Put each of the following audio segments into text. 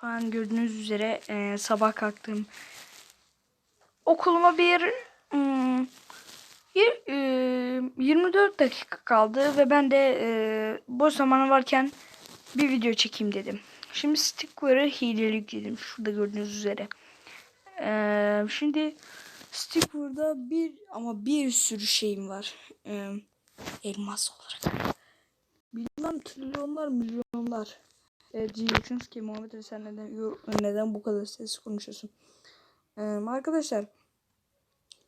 Şu an gördüğünüz üzere e, sabah kalktım. Okuluma bir hmm, yir- e, 24 dakika kaldı ve ben de e, boş zamanı varken bir video çekeyim dedim. Şimdi Sticker'ı hileli yükledim. Şurada gördüğünüz üzere. E, şimdi Sticker'da bir ama bir sürü şeyim var. E, elmas olarak. Bilmem trilyonlar milyonlar. Diyeceksiniz ki Muhammed sen neden, neden bu kadar sesli konuşuyorsun? Ee, arkadaşlar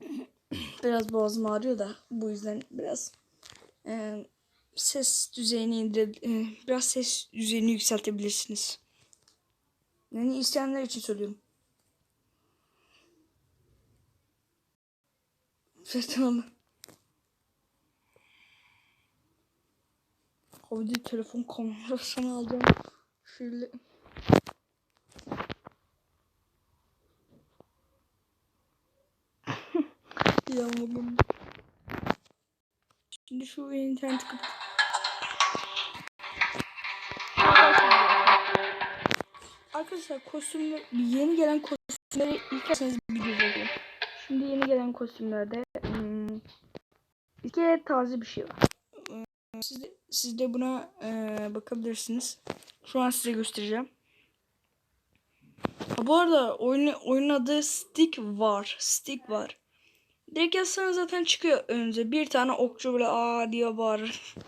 biraz boğazım ağrıyor da bu yüzden biraz e, ses düzeyini indir e, biraz ses düzeyini yükseltebilirsiniz. Yani isteyenler için söylüyorum. Tamam. Abi telefon kamerasını alacağım. Şöyle. ya bugün. Şimdi şu internet kapat. Arkadaşlar kostümler yeni gelen kostümleri ilk açsanız bir göz alayım. Şimdi yeni gelen kostümlerde hmm, kere taze bir şey var. Siz de, siz de buna eee, bakabilirsiniz. Şu an size göstereceğim. Bu arada oyun, oyunun adı Stick var. Stick var. Direkt yazsanız zaten çıkıyor önünüze. Bir tane okçu böyle aa diye bağırır.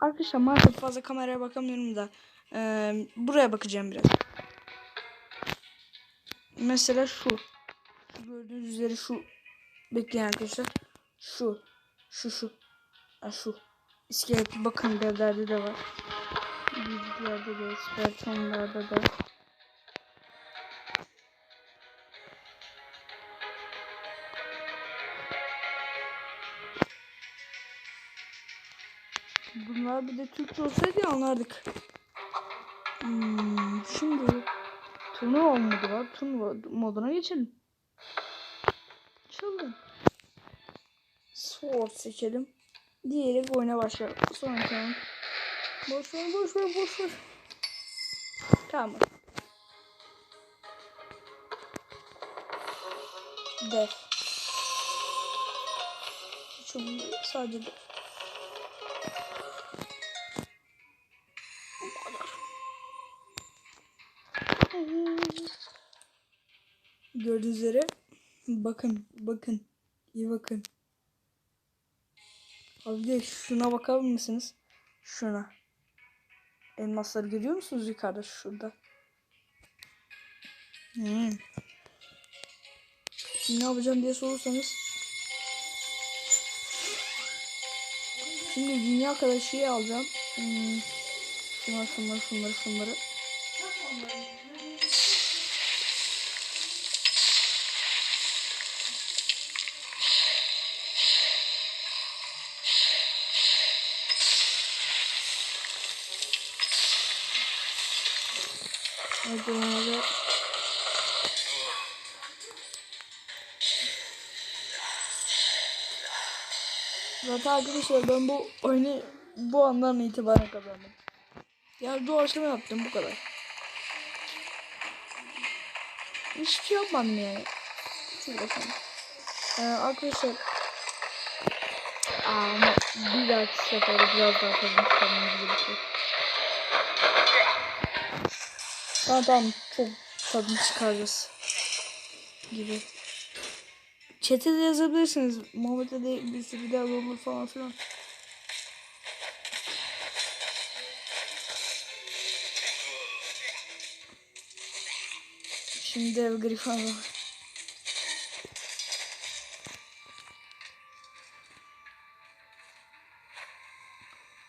Arkadaşlar maalesef fazla kameraya bakamıyorum da eee, buraya bakacağım biraz. Mesela. Şu gördüğünüz üzere şu. Bekleyin arkadaşlar. Şu. Şu şu. Ha, şu. İskelet bakın devlerde de var. Bilgilerde de, spertonlarda da. Bunlar bir de Türkçe olsaydı anlardık. Hmm, şimdi turnuva modu var. Turnuva moduna geçelim. Açalım. Sword seçelim. Diyerek oyuna başlayalım. Sonra tamam. Boş ver, boş ver, boş ver. Tamam. Def. Çok sadece def. Gördüğünüz üzere bakın bakın iyi bakın. Abi de şuna bakar mısınız? Şuna. Elmasları görüyor musunuz yukarıda şurada? Hmm. Şimdi ne yapacağım diye sorursanız. Şimdi dünya kadar şey alacağım. Hmm. Şunları şunları şunları şunları. Hadi abi. Zaten arkadaşlar ben bu oyunu bu andan itibaren kazandım. Ya doğaçlama yaptım bu kadar. Hiçbir şey yapmadım yani. Şöyle bakalım. Ee, arkadaşlar ama bir dahaki sefere biraz daha tadını çıkarmamız gerekiyor. Tamam çok tadını çıkaracağız. Gibi. Chat'e de yazabilirsiniz. Muhammed'e de bir sürü daha olur falan filan. Şimdi dev grifan var.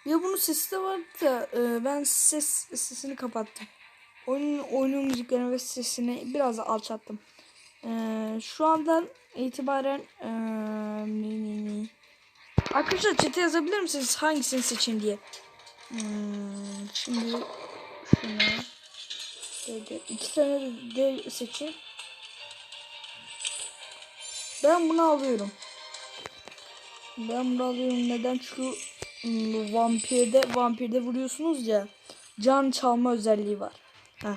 Ya bunun sesi de vardı da e, ben ses sesini kapattım. Oyunun, oyunun müziklerini ve sesini biraz da alçalttım. E, şu andan itibaren e, mi, mi, mi. Arkadaşlar chat'e yazabilir misiniz hangisini seçeyim diye. Hmm, şimdi şunu de, de, iki tane de seçeyim. Ben bunu alıyorum. Ben bunu alıyorum. Neden? Çünkü ım, vampirde vampirde vuruyorsunuz ya. Can çalma özelliği var. Heh.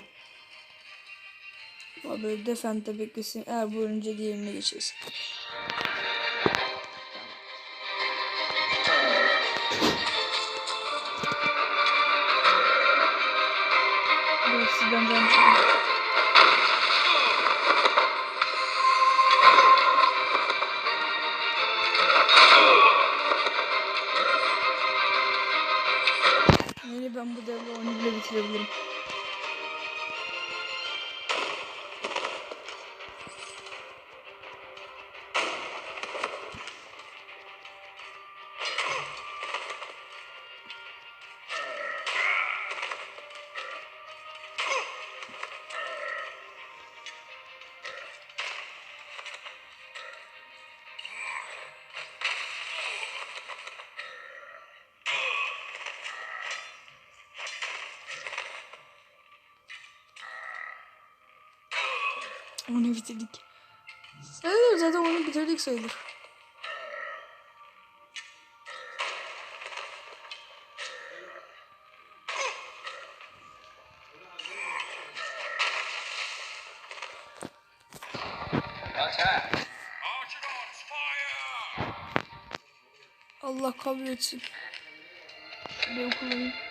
Ama böyle defende beklesin. Eğer bu ölünce diğerine geçeriz. Oyunu bitirdik. Sayılır zaten oyunu bitirdik sayılır. Allah kabul etsin. Ben kullanayım.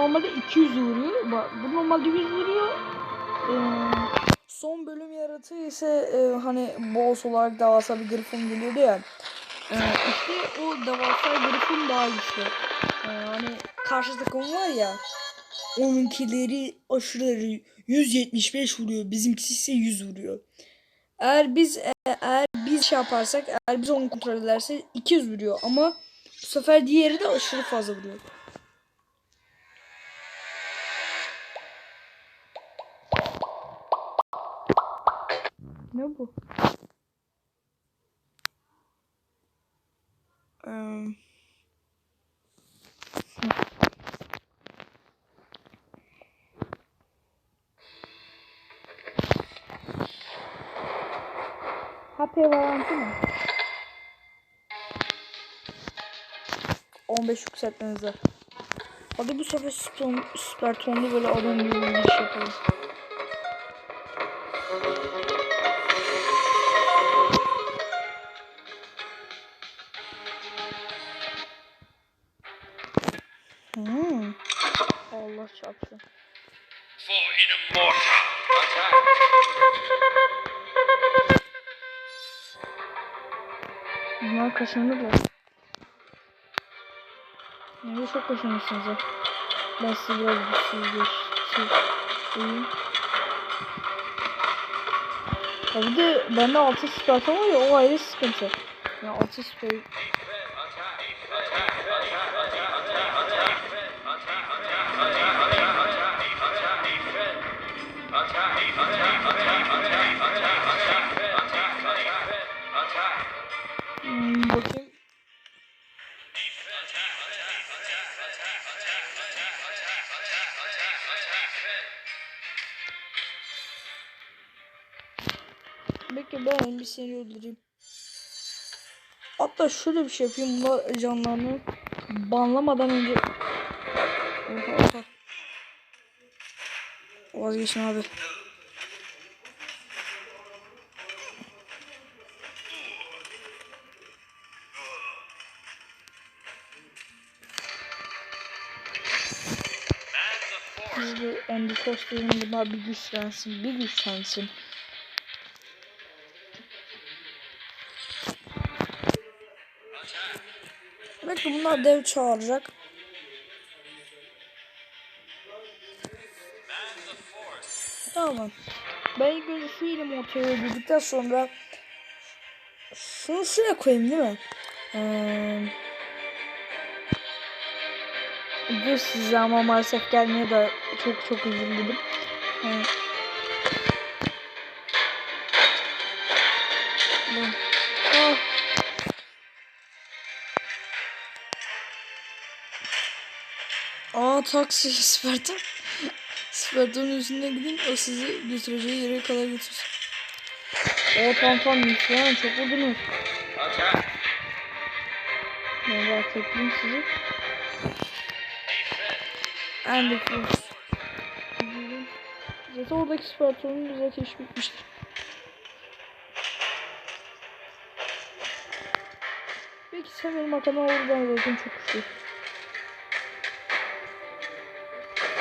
Normalde 200 vuruyor. Bu normalde 100 vuruyor. Ee, son bölüm yaratığı ise e, hani boss olarak devasa bir grifon geliyordu ya. Ee, o devasa grifon daha güçlü. Ee, hani karşı takım var ya. Onunkileri aşırı 175 vuruyor. Bizimkisi ise 100 vuruyor. Eğer biz e, eğer biz şey yaparsak eğer biz onu kontrol ederse 200 vuruyor ama bu sefer diğeri de aşırı fazla vuruyor. Ne bu? Eee HP varantı mı? 15 yükseltmeniz var. Hadi bu sefer süper, süper tonlu böyle adam gibi bir iş yapalım. Kaşınırlar. Nerede çok kaşınırsınız ya. Ben size biraz güçsüzleştireyim. Ya bir de bende altı süperton var ya o ayrı sıkıntı. Ya altı süper... seni öldüreyim. Hatta şöyle bir şey yapayım. Bunlar canlarını banlamadan önce... Oha oha. Vazgeçin abi. De Andy Foster'ın bunlar bir güçlensin. Bir güçlensin. Belki bunlar dev çağıracak. Tamam. Ben ilk önce şu ilimi ortaya öldürdükten sonra şunu şuraya koyayım değil mi? Ee, size ama maalesef gelmeye de çok çok üzüldüm. Ee, taksi Sparta. Spartanın üstüne gidin o sizi götüreceği yere kadar götürsün. O tamam tamam Müslüman çok vurdunuz. Ben rahat edeyim sizi. And the. Zaten oradaki Spartan'ın bize ateş bitmiştir. Peki benim arkamdan oradan zaten çok güçlü.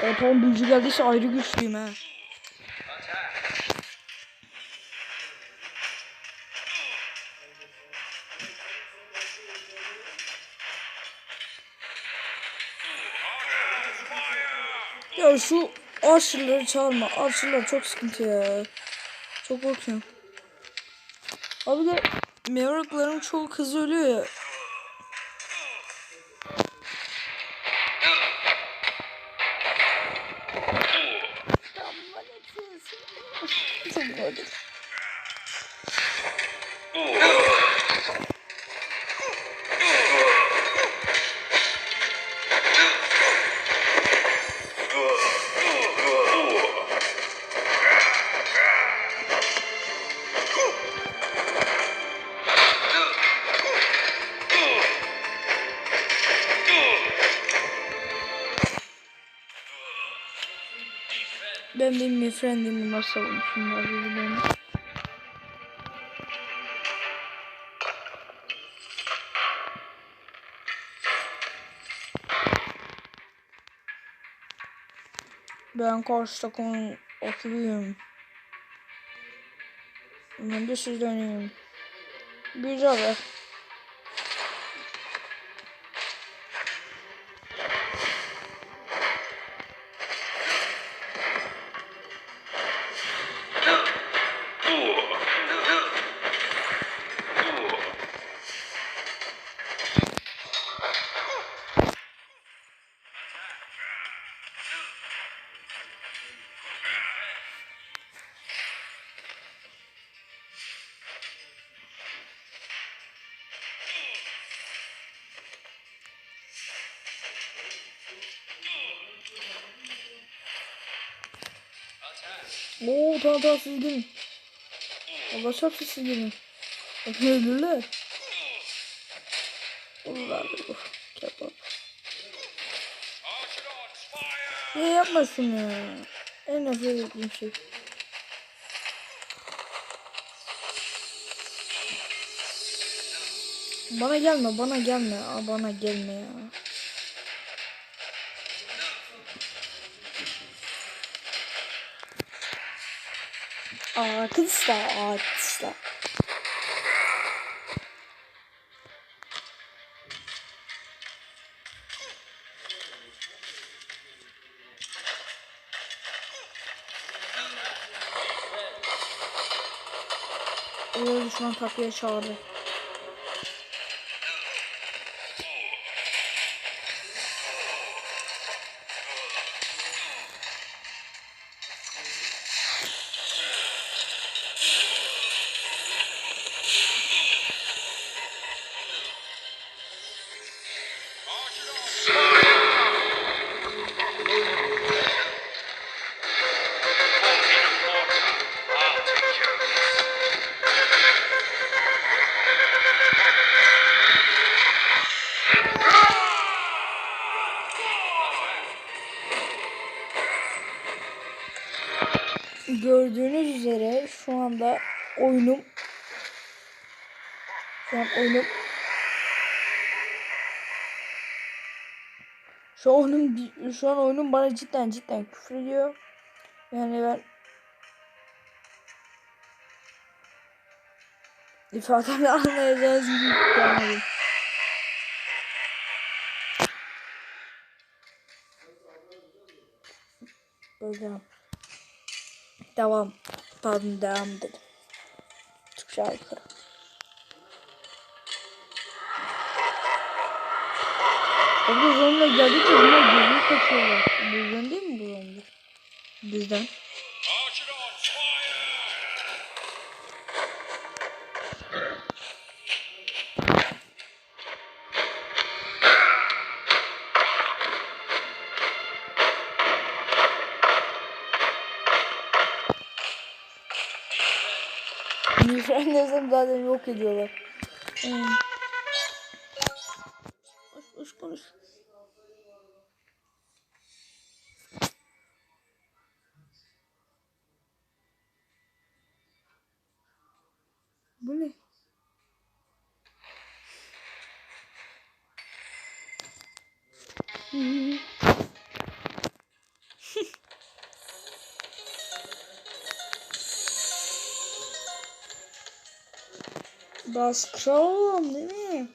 Ya tamam büyücü geldiyse ayrı güçlüyüm ha. Ya şu Archer'ları çağırma. Archer'lar çok sıkıntı ya. Çok korkuyorum. Abi de Maverick'ların çoğu kızı ölüyor ya. Ben benim bir friendimi nasıl savunmuşum var birbirlerini. Ben karşı takımın rakibiyim. Ben de sizdeniyim. Güzel. Oo tamam tamam siz gelin. Allah çarpsın siz gelin. Bakın öldürürler. Allah Allah. Kebap. Archidons, fire! Ne yapmasın ya. En nefret ettiğim şey. Bana gelme, bana gelme. Aa, bana gelme ya. Arkadaşlar, arkadaşlar. O düşman takviye çağırdı. Gördüğünüz üzere şu anda oyunum şu an oyunum şu an oyunum şu an oyunum bana cidden cidden küfür ediyor. Yani ben ifademi anlayacağınız gibi gelmedim. Böyle devam. Pardon devam dedim. Türkçe aykırı. Abi zombiler geldikçe bunlar gözünü kaçıyorlar. Bizden değil mi bu zombi? Bizden. Mini frenlersem zaten yok ediyorlar. Hmm. Baskın değil mi?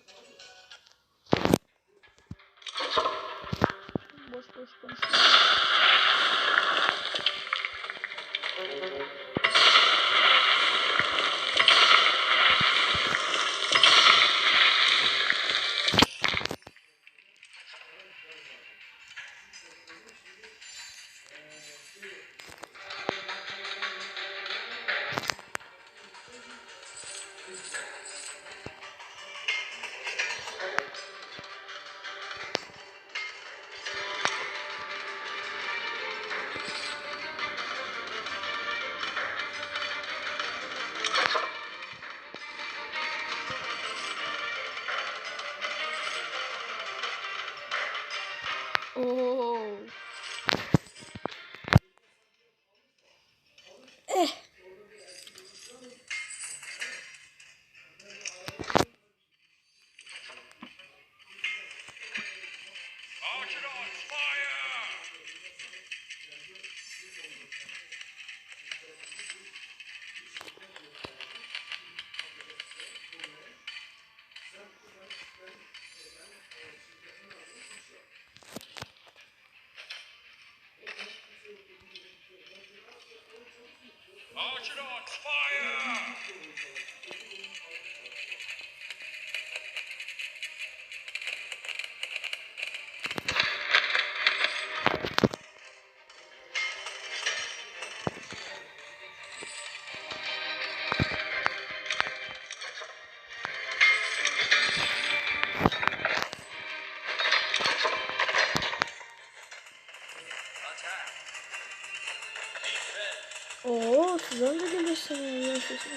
It on.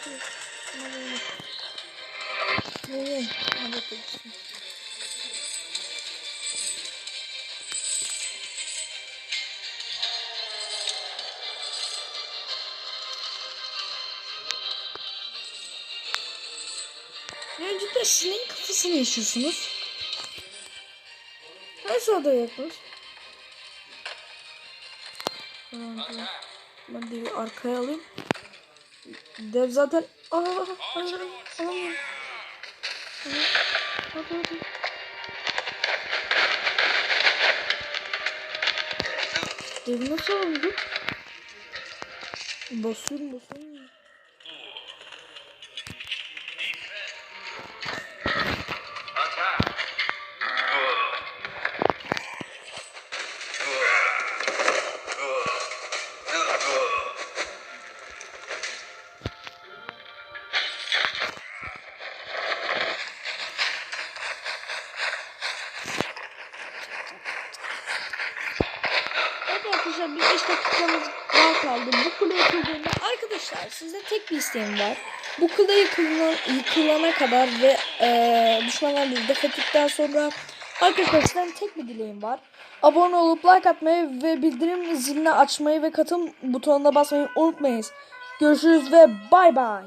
Gelirsiniz. Yaşasınız. Ne? Hadi gitsin. Öncelikle sizin kafasını yaşıyorsunuz. Nasıl? Tamam, tamam. Attack. Ben de arkaya alayım. Dev zaten... Dev nasıl alındı? Basıyorum basıyorum. Yıkıldığında arkadaşlar size tek bir isteğim var. Bu kule yıkılana, yıkılana kadar ve e, düşmanlarla def ettikten sonra arkadaşlar tek bir dileğim var. Abone olup like atmayı ve bildirim zilini açmayı ve katım butonuna basmayı unutmayınız. Görüşürüz ve bay bay.